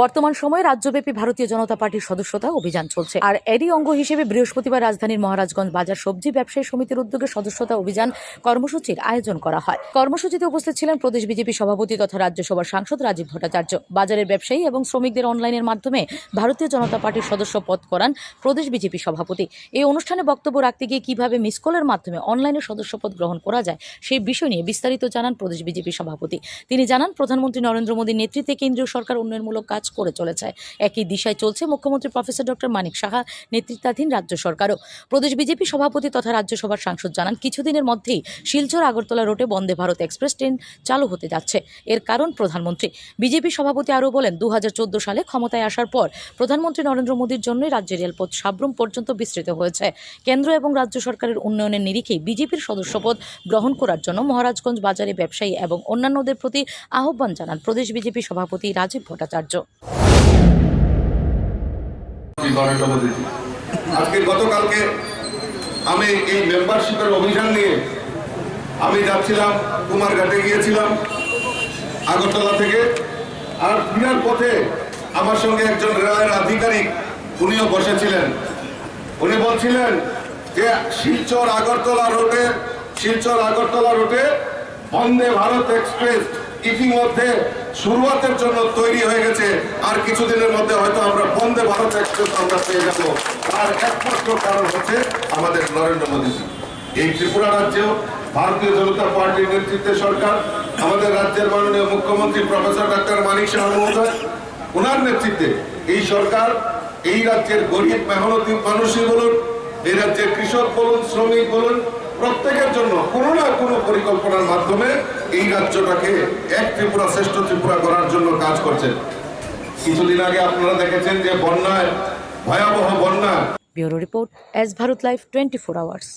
বর্তমান সময়ে রাজ্যব্যাপী ভারতীয় জনতা পার্টির সদস্যতা অভিযান চলছে। আর এরই অঙ্গ হিসেবে বৃহস্পতিবার রাজধানীর মহারাজগঞ্জ বাজার সবজি ব্যবসায়ী সমিতির উদ্যোগে সদস্যতা অভিযান কর্মসূচির আয়োজন করা হয়। কর্মসূচিতে উপস্থিত ছিলেন প্রদেশ বিজেপি সভাপতি তথা রাজ্যসভার সাংসদ রাজীব ভট্টাচার্য। বাজারের ব্যবসায়ী এবং শ্রমিকদের অনলাইনের মাধ্যমে ভারতীয় জনতা পার্টির সদস্য পদ করান প্রদেশ বিজেপি সভাপতি। এই অনুষ্ঠানে বক্তব্য রাখতে গিয়ে কীভাবে মিসকলের মাধ্যমে অনলাইনে সদস্যপদ গ্রহণ করা যায়, সেই বিষয় নিয়ে বিস্তারিত জানান প্রদেশ বিজেপি সভাপতি। তিনি জানান, প্রধানমন্ত্রী নরেন্দ্র মোদীর নেতৃত্বে কেন্দ্রীয় সরকার উন্নয়নমূলক কাজ করে চলেছে। একই দিশায় চলছে মুখ্যমন্ত্রী প্রফেসর ডক্টর মানিক সাহা নেতৃত্বাধীন রাজ্য সরকারও। প্রদেশ বিজেপি সভাপতি তথা রাজ্যসভার সাংসদ জানান, কিছুদিনের মধ্যেই শিলচর আগরতলা রোডে বন্দে ভারত এক্সপ্রেস ট্রেন চালু হতে যাচ্ছে। এর কারণ প্রধানমন্ত্রী। বিজেপি সভাপতি আরও বলেন দু হাজার চোদ্দ সালে ক্ষমতায় আসার পর প্রধানমন্ত্রী নরেন্দ্র মোদীর জন্যই রাজ্যের রেলপথ সাব্রুম পর্যন্ত বিস্তৃত হয়েছে। কেন্দ্র এবং রাজ্য সরকারের উন্নয়নের নিরিখেই বিজেপির সদস্যপদ গ্রহণ করার জন্য মহারাজগঞ্জ বাজারে ব্যবসায়ী এবং অন্যান্যদের প্রতি আহ্বান জানান প্রদেশ বিজেপি সভাপতি রাজীব ভট্টাচার্য। আজকে গতকালকে আমি এই মেম্বারশিপের অভিযান নিয়ে আমি যাচ্ছিলাম, কুমারঘাটে গিয়েছিলাম, আগরতলা থেকে। আর ফিরার পথে আমার সঙ্গে একজন রেলের আধিকারিক, উনিও বসেছিলেন। উনি বলছিলেন যে শিলচর আগরতলা রোডে শিলচর আগরতলা রোডে বন্দে ভারত এক্সপ্রেস ইতিমধ্যে শুরুয়াতের জন্য তৈরি হয়ে গেছে। আর কিছুদিনের মধ্যে হয়তো আমরা বন্দে ভারত এক্সপ্রেস আমরা পেয়ে যাব। তার একমাত্র কারণ হচ্ছে আমাদের নরেন্দ্র মোদীজি। এই ত্রিপুরা রাজ্যেও ভারতীয় জনতা পার্টির নেতৃত্বে সরকার, আমাদের রাজ্যের মাননীয় মুখ্যমন্ত্রী প্রফেসর ডাক্তার মানিক শাহ মহোদয় ওনার নেতৃত্বে এই সরকার, এই রাজ্যের গরিব, মেহনতি মানুষই বলুন, এই রাজ্যের কৃষক বলুন, শ্রমিক বলুন প্রত্যেকের জন্য কোনো না কোনো পরিকল্পনার মাধ্যমে এই রাজ্যটাকে এক ত্রিপুরা, শ্রেষ্ঠ ত্রিপুরা করার জন্য কাজ করছেন কিছুদিন আগে আপনারা দেখেছেন যে বন্যায়, ভয়াবহ বন্যা। Bureau report, S Bharat life twenty four hours.